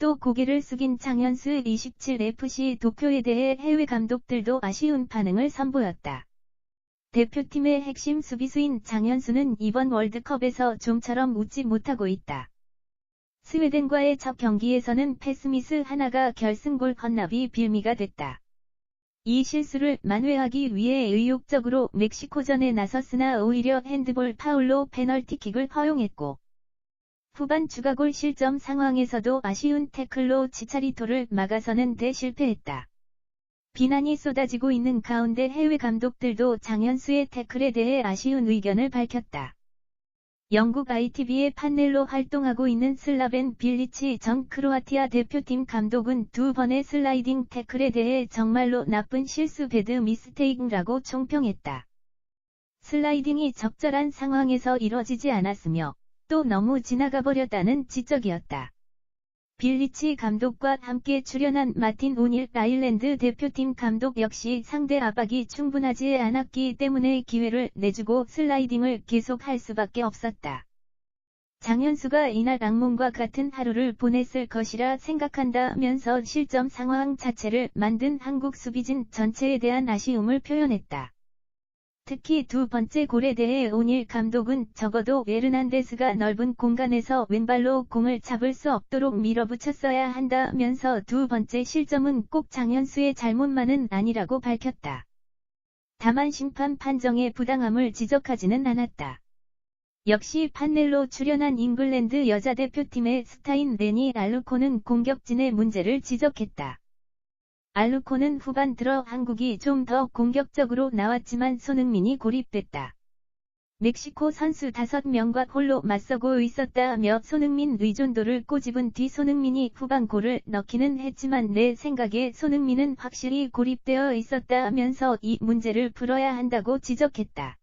또 고개를 숙인 장현수 27FC 도쿄에 대해 해외 감독들도 아쉬운 반응을 선보였다. 대표팀의 핵심 수비수인 장현수는 이번 월드컵에서 좀처럼 웃지 못하고 있다. 스웨덴과의 첫 경기에서는 패스미스 하나가 결승골 헌납이 빌미가 됐다. 이 실수를 만회하기 위해 의욕적으로 멕시코전에 나섰으나 오히려 핸드볼 파울로 페널티킥을 허용했고 후반 추가골 실점 상황에서도 아쉬운 태클로 치차리토를 막아서는 대실패했다. 비난이 쏟아지고 있는 가운데 해외 감독들도 장현수의 태클에 대해 아쉬운 의견을 밝혔다. 영국 ITV의 판넬로 활동하고 있는 슬라벤 빌리치 전 크로아티아 대표팀 감독은 두 번의 슬라이딩 태클에 대해 정말로 나쁜 실수 배드 미스테이크라고 총평했다. 슬라이딩이 적절한 상황에서 이뤄지지 않았으며 또 너무 지나가 버렸다는 지적이었다. 빌리치 감독과 함께 출연한 마틴 오닐 아일랜드 대표팀 감독 역시 상대 압박이 충분하지 않았기 때문에 기회를 내주고 슬라이딩을 계속할 수밖에 없었다. 장현수가 이날 악몽과 같은 하루를 보냈을 것이라 생각한다면서 실점 상황 자체를 만든 한국 수비진 전체에 대한 아쉬움을 표현했다. 특히 두 번째 골에 대해 오닐 감독은 적어도 에르난데스가 넓은 공간에서 왼발로 공을 잡을 수 없도록 밀어붙였어야 한다면서 두 번째 실점은 꼭 장현수의 잘못만은 아니라고 밝혔다. 다만 심판 판정의 부당함을 지적하지는 않았다. 역시 판넬로 출연한 잉글랜드 여자대표팀의 스타인 레니 알루코는 공격진의 문제를 지적했다. 알루코는 후반 들어 한국이 좀 더 공격적으로 나왔지만 손흥민이 고립됐다. 멕시코 선수 5명과 홀로 맞서고 있었다며 손흥민 의존도를 꼬집은 뒤 손흥민이 후반 골을 넣기는 했지만 내 생각에 손흥민은 확실히 고립되어 있었다면서 이 문제를 풀어야 한다고 지적했다.